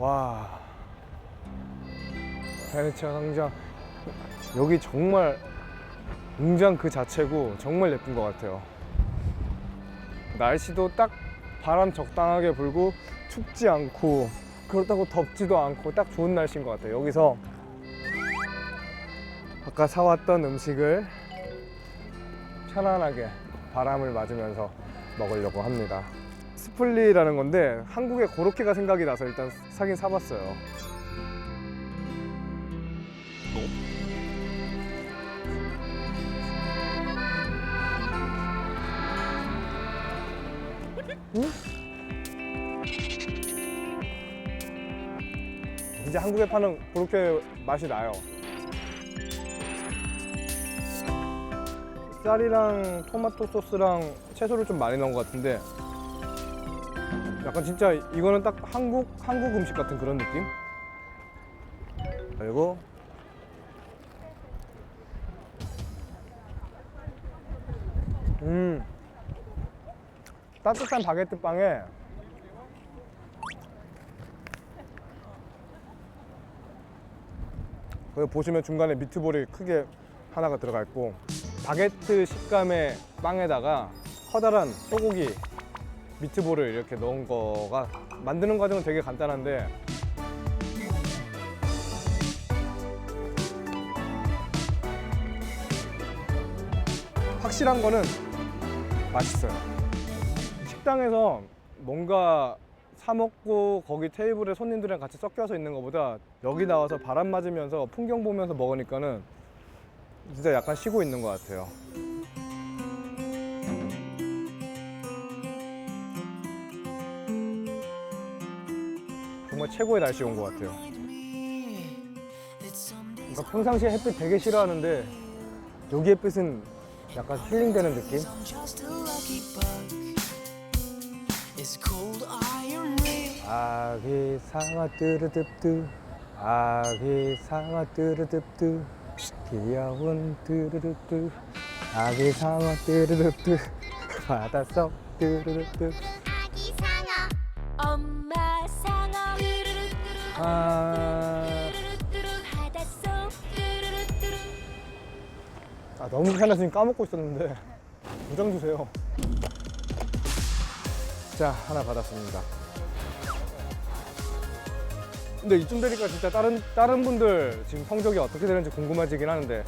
와. 베네치아 광장. 여기 정말 공장 그 자체고 정말 예쁜 것 같아요. 날씨도 딱 바람 적당하게 불고 춥지 않고 그렇다고 덥지도 않고 딱 좋은 날씨인 것 같아요. 여기서 아까 사왔던 음식을 편안하게 바람을 맞으면서 먹으려고 합니다 스플리라는 건데 한국에 고로케가 생각이 나서 일단 사긴 사봤어요 이제 한국에 파는 고로케 맛이 나요. 쌀이랑 토마토 소스랑 채소를 좀 많이 넣은 것 같은데 약간 진짜 이거는 딱 한국 한국 음식 같은 그런 느낌? 그리고 음 따뜻한 바게트 빵에 거기 보시면 중간에 미트볼이 크게 하나가 들어가 있고 바게트 식감의 빵에다가 커다란 소고기 미트볼을 이렇게 넣은 거가 만드는 과정은 되게 간단한데 확실한 거는 맛있어요. 식당에서 뭔가 사 먹고 거기 테이블에 손님들이랑 같이 섞여서 있는 것보다 여기 나와서 바람 맞으면서 풍경 보면서 먹으니까는 진짜 약간 쉬고 있는 것 같아요. 정말 최고의 날씨 온 것 같아요. 그러니까 평상시에 햇빛 되게 싫어하는데 여기 햇빛은 약간 힐링되는 느낌? 아기 상어 뚜르듭뚜. 아기 상어 뚜르듭뚜. 귀여운 뚜르르뚜. 아기 상어 뚜르르뚜. 바닷속 뚜르르뚜 아, 아 너무 편해서 까먹고 있었는데. 무장 주세요. 자 하나 받았습니다. 근데 이쯤 되니까 진짜 다른 다른 분들 지금 성적이 어떻게 되는지 궁금해지긴 하는데